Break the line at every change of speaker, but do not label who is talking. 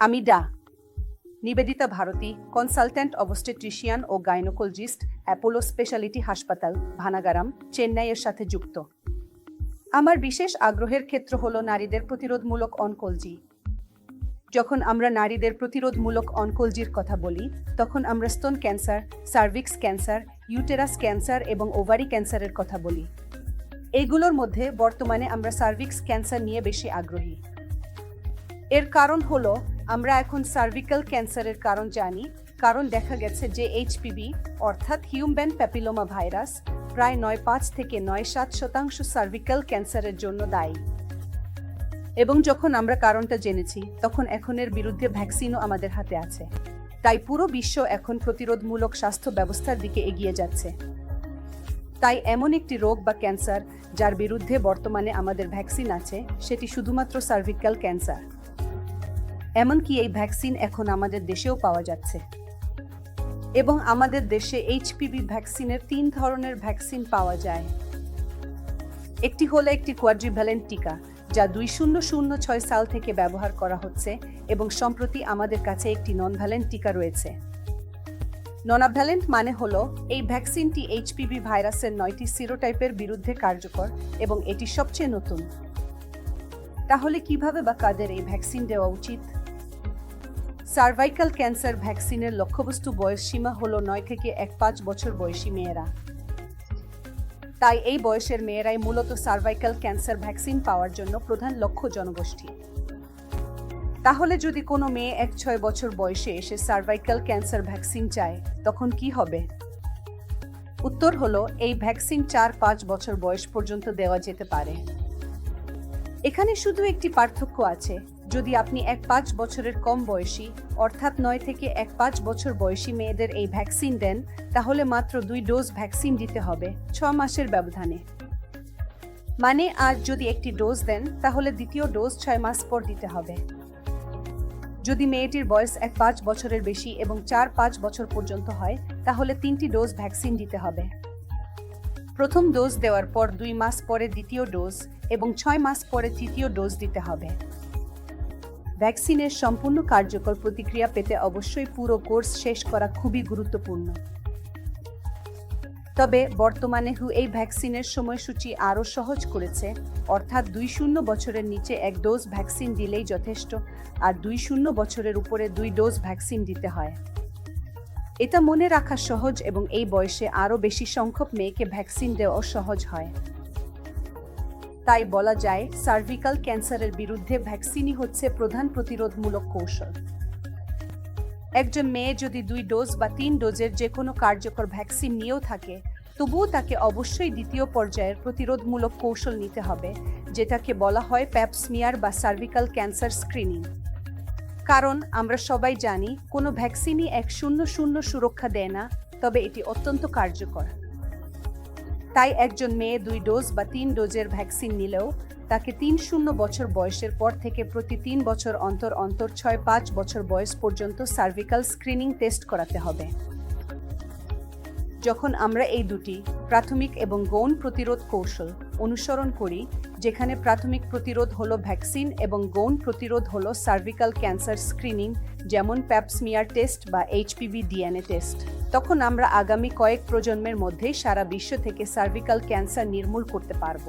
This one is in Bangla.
আমি ডা। নিবেদিতা ভারতী, কনসালট্যান্ট অবস্টেট্রিশিয়ান ও গাইনোকোলজিস্ট, অ্যাপোলো স্পেশালিটি হাসপাতাল, ভানাগারাম, চেন্নাইয়ের সাথে যুক্ত। আমার বিশেষ আগ্রহের ক্ষেত্র হল নারীদের প্রতিরোধমূলক অনকোলজি। যখন আমরা নারীদের প্রতিরোধমূলক অনকোলজির কথা বলি, তখন আমরা স্তন cancer, cervix cancer, uterus cancer এবং ওভারি ক্যান্সারের কথা বলি। এইগুলোর মধ্যে বর্তমানে আমরা সার্ভিক্স ক্যান্সার নিয়ে বেশি আগ্রহী। এর কারণ হলো আমরা এখন সার্ভিক্যাল ক্যান্সারের কারণ জানি। কারণ দেখা গেছে যে এইচপিভি অর্থাৎ হিউম্যান প্যাপিলোমা ভাইরাস প্রায় নয় পাঁচ থেকে নয় সাত শতাংশ সার্ভিক্যাল ক্যান্সারের জন্য দায়ী। এবং যখন আমরা কারণটা জেনেছি, তখন এখন এর বিরুদ্ধে ভ্যাকসিনও আমাদের হাতে আছে। তাই পুরো বিশ্ব এখন প্রতিরোধমূলক স্বাস্থ্য ব্যবস্থার দিকে এগিয়ে যাচ্ছে। তাই এমন একটি রোগ বা ক্যান্সার যার বিরুদ্ধে বর্তমানে আমাদের ভ্যাকসিন আছে, সেটি শুধুমাত্র সার্ভিক্যাল ক্যান্সার এমনকি এই ভ্যাকসিন এখন আমাদের দেশেও পাওয়া যাচ্ছে। এবং আমাদের দেশে এইচপিভি ভ্যাকসিনের তিন ধরনের ভ্যাকসিন পাওয়া যায়। একটি হলো একটি কোয়াড্রিভ্যালেন্ট টিকা, যা দুই শূন্য শূন্য ছয় সাল থেকে ব্যবহার করা হচ্ছে এবং সম্প্রতি আমাদের কাছে একটি নন ভ্যালেন্ট টিকা রয়েছে। ননাভ্যালেন্ট মানে হল, এই ভ্যাকসিনটি এইচপিভি ভাইরাসের নয়টি সিরোটাইপের বিরুদ্ধে কার্যকর এবং এটি সবচেয়ে নতুন। তাহলে কীভাবে বা কাদের এই ভ্যাকসিন দেওয়া উচিত? সার্ভাইকাল ক্যান্সার ভ্যাকসিনের লক্ষ্যবস্তু বয়স সীমা হলো নয় থেকে এক পাঁচ বছর বয়সী মেয়েরা। তাই এই বয়সের মেয়েরাই মূলত সার্ভাইকাল ক্যান্সার ভ্যাকসিন পাওয়ার জন্য প্রধান লক্ষ্য জনগোষ্ঠী। তাহলে যদি কোনো মেয়ে এক ছয় বছর বয়সে এসে সার্ভাইকাল ক্যান্সার ভ্যাকসিন চায়, তখন কি হবে? উত্তর হলো, এই ভ্যাকসিন চার পাঁচ বছর বয়স পর্যন্ত দেওয়া যেতে পারে। এখানে শুধু একটি পার্থক্য আছে যদি আপনি এক পাঁচ বছরের কম বয়সী, অর্থাৎ নয় থেকে এক পাঁচ বছর বয়সী মেয়েদের এই ভ্যাকসিন দেন, তাহলে মাত্র দুই ডোজ ভ্যাকসিন দিতে হবে ছ মাসের ব্যবধানে। মানে আজ যদি একটি ডোজ দেন, তাহলে দ্বিতীয় ডোজ ছয় মাস পর দিতে হবে। যদি মেয়েটির বয়স এক পাঁচ বছরের বেশি এবং চার পাঁচ বছর পর্যন্ত হয়, তাহলে তিনটি ডোজ ভ্যাকসিন দিতে হবে। প্রথম ডোজ দেওয়ার পর দুই মাস পরে দ্বিতীয় ডোজ এবং ছয় মাস পরে তৃতীয় ডোজ দিতে হবে। ভ্যাকসিনের সম্পূর্ণ কার্যকর প্রতিক্রিয়া পেতে অবশ্যই পুরো কোর্স শেষ করা খুবই গুরুত্বপূর্ণ। তবে বর্তমানে হু এই ভ্যাকসিনের সময়সূচি আরও সহজ করেছে, অর্থাৎ দুই শূন্য বছরের নিচে এক ডোজ ভ্যাকসিন দিলেই যথেষ্ট, আর দুই শূন্য বছরের উপরে দুই ডোজ ভ্যাকসিন দিতে হয়। এটা মনে রাখা সহজ এবং এই বয়সে আরও বেশি সংখ্যক মেয়েকে ভ্যাকসিন দেওয়াও সহজ হয়। তাই বলা যায় সার্ভিক্যাল ক্যান্সারের বিরুদ্ধে ভ্যাকসিনই হচ্ছে প্রধান প্রতিরোধমূলক কৌশল। একজন মেয়ে যদি দুই ডোজ বা তিন ডোজের যে কোনো কার্যকর ভ্যাকসিন নিয়েও থাকে, তবুও তাকে অবশ্যই দ্বিতীয় পর্যায়ের প্রতিরোধমূলক কৌশল নিতে হবে, যেটাকে বলা হয় প্যাপসমিয়ার বা সার্ভিক্যাল ক্যান্সার স্ক্রিনিং কারণ আমরা সবাই জানি, কোনো ভ্যাকসিনই এক শূন্য শূন্য সুরক্ষা দেয় না, তবে এটি অত্যন্ত কার্যকর। তাই একজন মেয়ে দুই ডোজ বা তিন ডোজের ভ্যাকসিন নিলেও তাকে তিন শূন্য বছর বয়সের পর থেকে প্রতি তিন বছর অন্তর অন্তর ছয় পাঁচ বছর বয়স পর্যন্ত সার্ভিক্যাল স্ক্রিনিং টেস্ট করাতে হবে। যখন আমরা এই দুটি প্রাথমিক এবং গৌণ প্রতিরোধ কৌশল অনুসরণ করি যেখানে প্রাথমিক প্রতিরোধ হলো ভ্যাকসিন এবং গৌণ প্রতিরোধ হলো সার্ভিক্যাল ক্যান্সার স্ক্রিনিং যেমন প্যাপসমিয়ার টেস্ট বা এইচপিভি ডিএনএ টেস্ট তখন আমরা আগামী কয়েক প্রজন্মের মধ্যেই সারা বিশ্ব থেকে সার্ভিক্যাল ক্যান্সার নির্মূল করতে পারব।